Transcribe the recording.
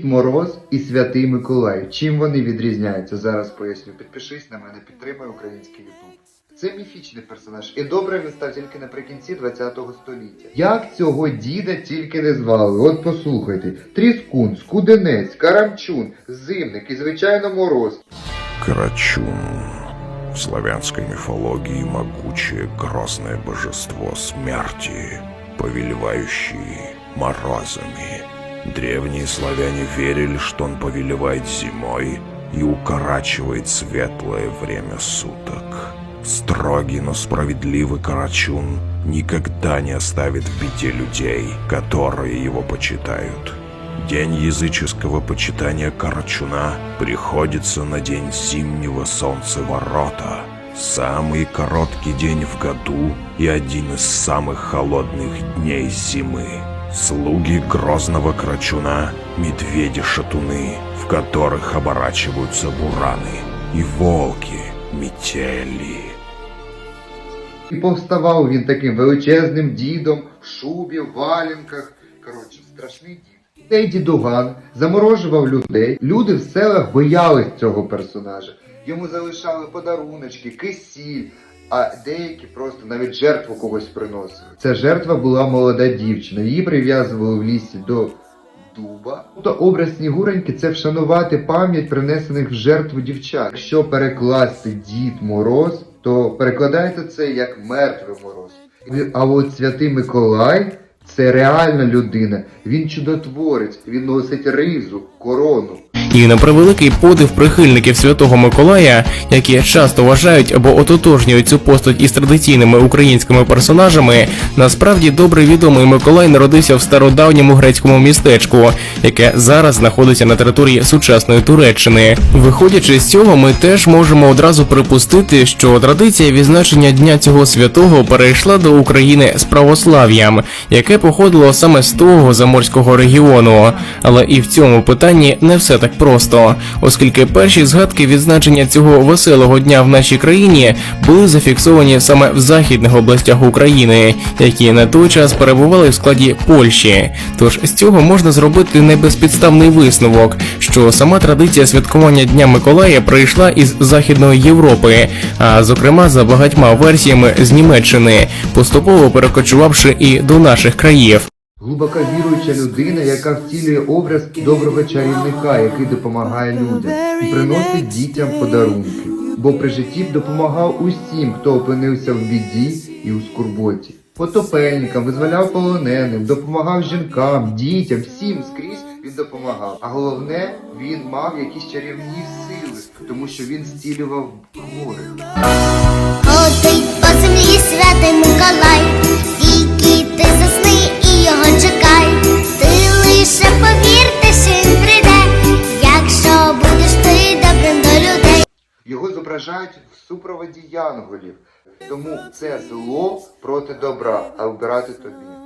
Дід Мороз і Святий Миколай. Чим вони відрізняються? Зараз поясню. Підпишись на мене, підтримай український Ютуб. Це міфічний персонаж, і добре він став тільки наприкінці 20-го століття. Як цього діда тільки не звали? От послухайте: Тріскун, Скуденець, Карамчун, Зимник і звичайно Мороз. Карачун. В славянской мифологии могучее грозное божество смерти, повелевающее морозами. Древние славяне верили, что он повелевает зимой и укорачивает светлое время суток. Строгий, но справедливый Карачун никогда не оставит в беде людей, которые его почитают. День языческого почитания Карачуна приходится на день зимнего солнцеворота. Самый короткий день в году и один из самых холодных дней зимы Слуги грозного Карачуна – медведи-шатуны, в которых оборачиваются бураны, и волки – метели. І повставав він таким величезним дідом в шубі, в валянках. Коротше, страшний дід. Цей дідуган заморожував людей. Люди в селах боялись цього персонажа. Йому залишали подаруночки, кисіль, а деякі просто навіть жертву когось приносили. Ця жертва була молода дівчина. Її прив'язували в лісі до дуба. Тобто образ Снігуреньки це вшанувати пам'ять принесених в жертву дівчат. Якщо перекласти Дід Мороз, то перекладається це як мертвий мороз. А от святий Миколай це реальна людина. Він чудотворець, він носить ризу, корону. І на превеликий подив прихильників Святого Миколая, які часто вважають або ототожнюють цю постать із традиційними українськими персонажами, насправді добре відомий Миколай народився в стародавньому грецькому містечку, яке зараз знаходиться на території сучасної Туреччини. Виходячи з цього, ми теж можемо одразу припустити, що традиція відзначення дня цього святого перейшла до України з православ'ям, яке походило саме з того заморського регіону. Але і в цьому питанні не все так просто, оскільки перші згадки відзначення цього веселого дня в нашій країні були зафіксовані саме в західних областях України, які на той час перебували в складі Польщі. Тож з цього можна зробити небезпідставний висновок, що сама традиція святкування Дня Миколая прийшла із Західної Європи, а зокрема за багатьма версіями з Німеччини, поступово перекочувавши і до наших країв. Глибоко віруюча людина, яка втілює образ доброго чарівника, який допомагає людям і приносить дітям подарунки. Бо при житті допомагав усім, хто опинився в біді і у скорботі. Потопельникам, визволяв полоненим, допомагав жінкам, дітям, всім скрізь він допомагав. А головне, він мав якісь чарівні сили, тому що він зцілював хворих. Його в супроводі янголів. Тому це зло проти добра, а вбирати тобі.